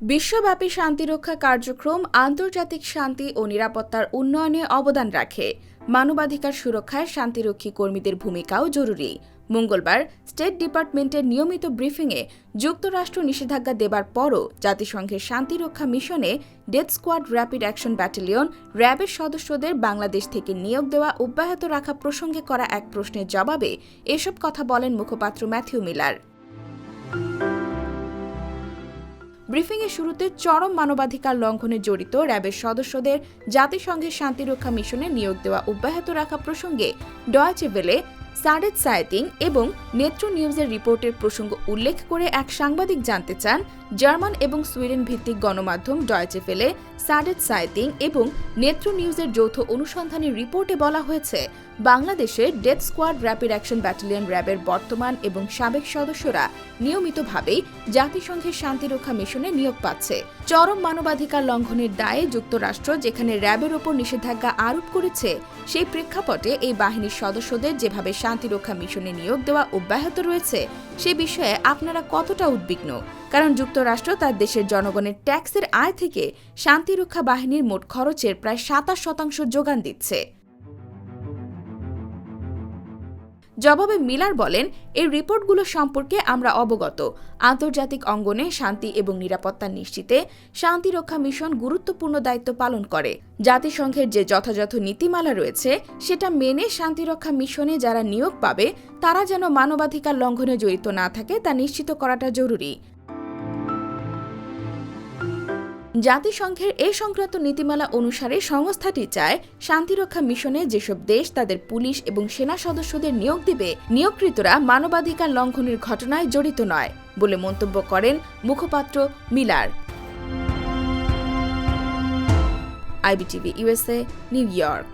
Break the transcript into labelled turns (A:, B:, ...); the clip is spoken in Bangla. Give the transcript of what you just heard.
A: বিশ্বব্যাপী শান্তিরক্ষা কার্যক্রম, আন্তর্জাতিক শান্তি ও নিরাপত্তার উন্নয়নে অবদান রাখে। মানবাধিকার সুরক্ষায় শান্তিরক্ষী কর্মীদের ভূমিকাও জরুরি। মঙ্গলবার স্টেট ডিপার্টমেন্টের নিয়মিত ব্রিফিংয়ে যুক্তরাষ্ট্র নিষেধাজ্ঞা দেবার পরও জাতিসংঘের শান্তিরক্ষা মিশনে death squad rapid action battalion র্যাবের সদস্যদের বাংলাদেশ থেকে নিয়োগ দেওয়া অব্যাহত রাখা প্রসঙ্গে করা এক প্রশ্নের জবাবে এসব কথা বলেন মুখপাত্র ম্যাথিউ মিলার। ব্রিফিংয়ের শুরুতে চরম মানবাধিকার লঙ্ঘনে জড়িত র্যাবের সদস্যদের জাতিসংঘের শান্তিরক্ষা মিশনে নিয়োগ দেওয়া অব্যাহত রাখা প্রসঙ্গে ডয়েচে ভেলে সাডেদ সায়েতিং এবং নেত্র নিউজের রিপোর্টের প্রসঙ্গ উল্লেখ করে এক সাংবাদিক জানতে চান জার্মান এবং সুইডেন ভিত্তিক গণমাধ্যম ডয়েচে ফেলে সাডেত সায়েতিং এবং নেত্র নিউজের যৌথ অনুসন্ধানী রিপোর্টে বলা হয়েছে, বাংলাদেশে death squad rapid action battalion র্যাবের বর্তমান এবং সাবেক সদস্যরা নিয়মিতভাবেই জাতিসংঘের শান্তিরক্ষা মিশনে নিয়োগ পাচ্ছে। চরম মানবাধিকার লঙ্ঘনের দায়ে যুক্তরাষ্ট্র, যেখানে র্যাবের ওপর নিষেধাজ্ঞা আরোপ করেছে, সেই প্রেক্ষাপটে এই বাহিনীর সদস্যদের যেভাবে শান্তিরক্ষা মিশনে নিয়োগ দেওয়া অব্যাহত রয়েছে, সে বিষয়ে আপনারা কতটা উদ্বিগ্ন? কারণ যুক্তরাষ্ট্র তার দেশের জনগণের ট্যাক্সের আয় থেকে শান্তিরক্ষা বাহিনীর মোট খরচের প্রায় সাতাশ শতাংশ যোগান দিচ্ছে। জবাবে মিলার বলেন, এই রিপোর্টগুলো সম্পর্কে আমরা অবগত। আন্তর্জাতিক অঙ্গনে শান্তি এবং নিরাপত্তা নিশ্চিতে শান্তিরক্ষা মিশন গুরুত্বপূর্ণ দায়িত্ব পালন করে। জাতিসংঘের যে যথাযথ নীতিমালা রয়েছে, সেটা মেনে শান্তিরক্ষা মিশনে যারা নিয়োগ পাবে, তারা যেন মানবাধিকার লঙ্ঘনে জড়িত না থাকে, তা নিশ্চিত করাটা জরুরি। জাতিসংঘের এ সংক্রান্ত নীতিমালা অনুসারে সংস্থাটি চায় শান্তিরক্ষা মিশনে যেসব দেশ তাদের পুলিশ এবং সেনা সদস্যদের নিয়োগ দিবে, নিয়োগকৃতরা মানবাধিকার লঙ্ঘনের ঘটনায় জড়িত নয় বলে মন্তব্য করেন মুখপাত্র Miller. IBTV USA New York.